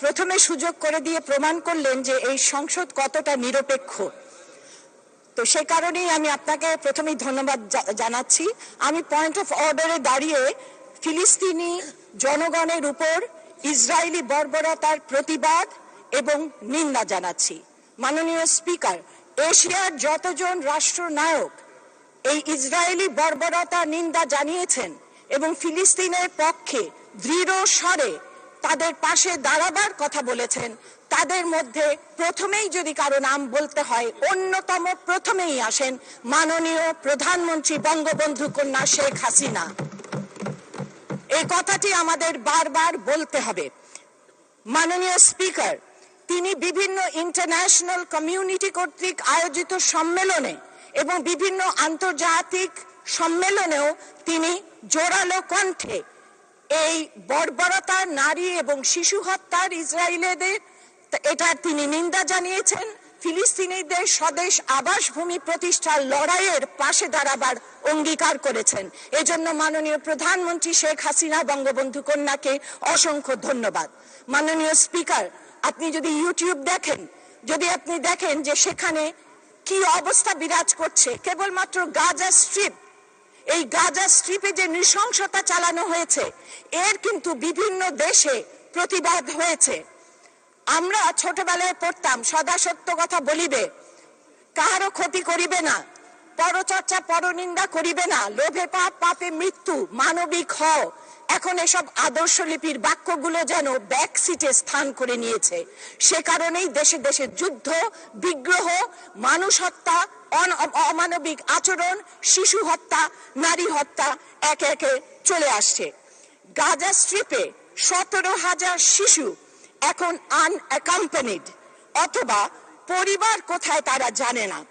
প্রথমে সুযোগ করে দিয়ে প্রমাণ করলেন যে এই সংসদ কতটা নিরপেক্ষ। তো সে কারণেই আমি আপনাকে প্রথমেই ধন্যবাদ জানাচ্ছি। আমি পয়েন্ট অফ অর্ডারে দাঁড়িয়ে ফিলিস্তিনি জনগণের উপর ইসরায়েলি বর্বরতার প্রতিবাদ এবং নিন্দা জানাচ্ছি। মাননীয় স্পিকার, এশিয়ার যতজন রাষ্ট্রনায়ক এই ইসরায়েলি বর্বরতা নিন্দা জানিয়েছেন এবং ফিলিস্তিনের পক্ষে দৃঢ় স্বরে তাদের পাশে দাঁড়াবার কথা বলেছেন। তাদের মধ্যে প্রথমেই যদি কারও নাম বলতে হয়, অন্যতম প্রথমেই আসেন মাননীয় প্রধানমন্ত্রী বঙ্গবন্ধু কন্যা শেখ হাসিনা। এই কথাটি আমাদের বারবার বলতে হবে। মাননীয় স্পিকার, তিনি বিভিন্ন ইন্টারন্যাশনাল কমিউনিটি কর্তৃক আয়োজিত সম্মেলনে এবং বিভিন্ন আন্তর্জাতিক সম্মেলনেও তিনি জোরালো কণ্ঠে এই বর্বরতা, নারী এবং শিশু হত্যার ইসরায়েলেদের এটার তিনি নিন্দা জানিয়েছেন। ফিলিস্তিনিদের স্বদেশ আবাসভূমি প্রতিষ্ঠার লড়াইয়ের পাশে দাঁড়াবার অঙ্গীকার করেছেন। এজন্য মাননীয় প্রধানমন্ত্রী শেখ হাসিনা বঙ্গবন্ধু কন্যাকে অসংখ্য ধন্যবাদ। মাননীয় স্পিকার, আপনি যদি ইউটিউব দেখেন, যদি আপনি দেখেন যে সেখানে কি অবস্থা বিরাজ করছে, কেবলমাত্র গাজা স্ট্রিপ এই গাজা স্ট্রিপে যে নৃশংসতা চালানো হয়েছে, এর কিন্তু বিভিন্ন দেশে প্রতিবাদ হয়েছে। আমরা ছোটবেলায় পড়তাম, সদা সত্য কথা বলিবে কাহারও ক্ষতি করিবে না, পরচর্চা, পরনিন্দা করিবে না, লোভে পাপ, পাপে মৃত্যু, মানবিক হও। এখন এসব আদর্শ লিপির বাক্যগুলো যেন ব্যাক সিটে স্থান করে নিয়েছে। সে কারণেই দেশে দেশে যুদ্ধ, বিগ্রহ মানুষ হত্যা অমানবিক আচরণ, শিশু হত্যা, নারী হত্যা একে একে চলে আসছে। গাজা স্ট্রিপে সতেরো হাজার শিশু এখন আনঅ্যাকাম্পানিড অথবা পরিবার কোথায় তারা জানে না।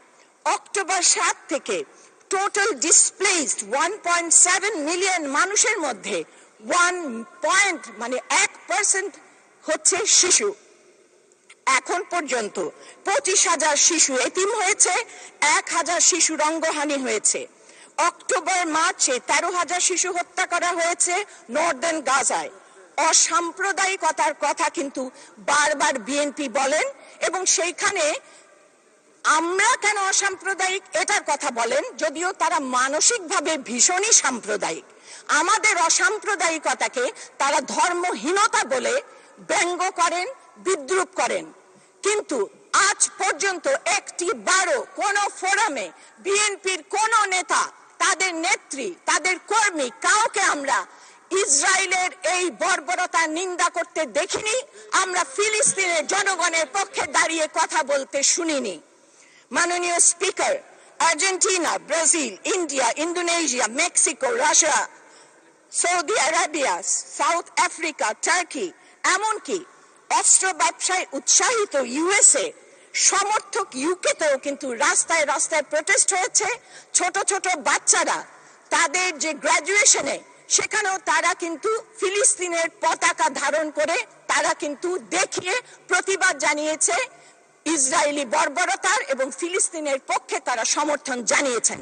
অক্টোবর সাত থেকে total displaced one point seven million মানুষের মধ্যে ওয়ান পয়েন্ট মানে এক পার্সেন্ট হচ্ছে শিশু। এখন পর্যন্ত পঁচিশ হাজার শিশু এতিম হয়েছে, এক হাজার শিশু রঙ্গহানি হয়েছে। অক্টোবর, মার্চে তেরো হাজার শিশু হত্যা করা হয়েছে নর্দার্ন গাজায়। অসাম্প্রদায়িকতার কথা কিন্তু বারবার বিএনপি বলেন এবং সেইখানে আমরা কেন অসাম্প্রদায়িক এটার কথা বলেন, যদিও তারা মানসিকভাবে ভীষণই সাম্প্রদায়িক। আমাদের অসাম্প্রদায়িকতাকে তারা ধর্মহীনতা বলে ব্যঙ্গ করেন বিদ্রুপ করেন। কিন্তু আজ পর্যন্ত একটি বারো কোন ফোরামে বিএনপির কোন নেতা, তাদের নেত্রী, তাদের কর্মী কাউকে আমরা ইসরায়েলের এই বর্বরতা নিন্দা করতে দেখিনি, আমরা ফিলিস্তিনের জনগণের পক্ষে দাঁড়িয়ে কথা বলতে শুনিনি। মাননীয় speaker, Argentina, Brazil, India, Indonesia, Mexico, Russia, Saudi Arabia, South Africa, Turkey, এমনকি অস্ত্র ব্যবসায় উৎসাহিত ইউএসএ, সমর্থক ইউকেতেও কিন্তু রাস্তায় রাস্তায় প্রোটেস্ট হয়েছে। ছোট ছোট বাচ্চারা, তাদের যে গ্রাজুয়েশনে সেখানেও তারা কিন্তু ফিলিস্তিনের পতাকা ধারণ করে তারা কিন্তু দেখিয়ে প্রতিবাদ জানিয়েছে। ইসরায়েলি বর্বরতার এবং ফিলিস্তিনের পক্ষে তারা সমর্থন জানিয়েছেন।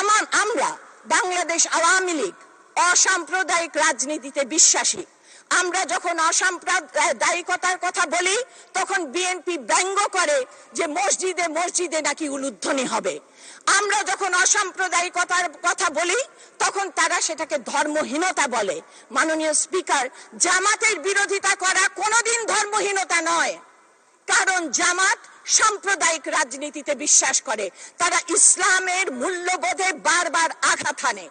আমার আমরা বাংলাদেশ আওয়ামী লীগ অসাম্প্রদায়িক রাজনীতিতে বিশ্বাসী। আমরা যখন অসাম্প্রদায়িকতার কথা বলি, তখন বিএনপি ব্যঙ্গ করে যে মসজিদে মসজিদে নাকি উলুধ্বনি হবে। আমরা যখন অসাম্প্রদায়িকতার কথা বলি, তখন তারা সেটাকে ধর্মহীনতা বলে। মাননীয় স্পিকার, জামাতের বিরোধিতা করা কোনোদিন ধর্মহীনতা নয়। কারণ জামাত সাম্প্রদায়িক রাজনীতিতে বিশ্বাস করে। তারা ইসলামের মূল্যবোধে বারবার আঘাত হানে।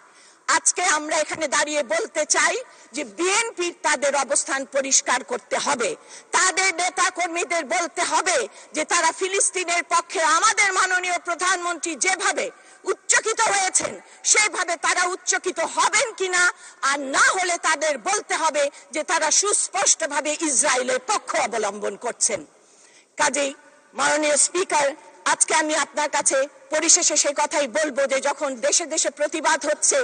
আজকে আমরা এখানে দাঁড়িয়ে বলতে চাই যে বিএনপির তাদের অবস্থান পরিষ্কার করতে হবে। তাদের নেতা কর্মীদের বলতে হবে যে তারা ফিলিস্তিনের পক্ষে আমাদের মাননীয় প্রধানমন্ত্রী যেভাবে উচ্চকিত হয়েছেন সেভাবে তারা উচ্চকিত হবেন কিনা, আর না হলে তাদের বলতে হবে যে তারা সুস্পষ্টভাবে ইসরায়েলের পক্ষ অবলম্বন করছেন। কাজেই মাননীয় স্পিকার, আজকে আমি আপনার কাছে পরিশেষে সেই কথাই বলব যে যখন দেশে দেশে প্রতিবাদ হচ্ছে,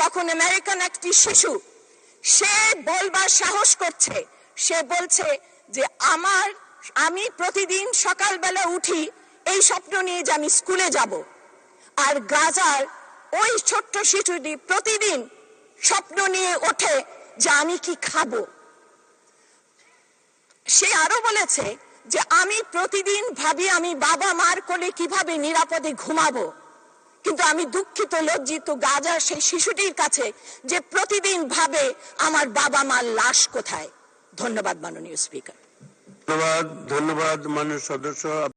তখন আমেরিকান একটি শিশু সে বলবার সাহস করছে। সে বলছে যে আমার, আমি প্রতিদিন সকালবেলা উঠি এই স্বপ্ন নিয়ে যে আমি স্কুলে যাব। আর গাজার ওই ছোট্ট শিশুটি প্রতিদিন স্বপ্ন নিয়ে ওঠে যে আমি কি খাব। সে আরও বলেছে যে আমি প্রতিদিন ভাবি আমি বাবা মার কোলে কীভাবে নিরাপদে ঘুমাবো। কিন্তু আমি দুঃখিত, লজ্জিত গাজার সেই শিশুটির কাছে যে প্রতিদিন ভাবে আমার বাবা মার লাশ কোথায়। ধন্যবাদ মাননীয় স্পিকার। ধন্যবাদ ধন্যবাদ মাননীয় সদস্য।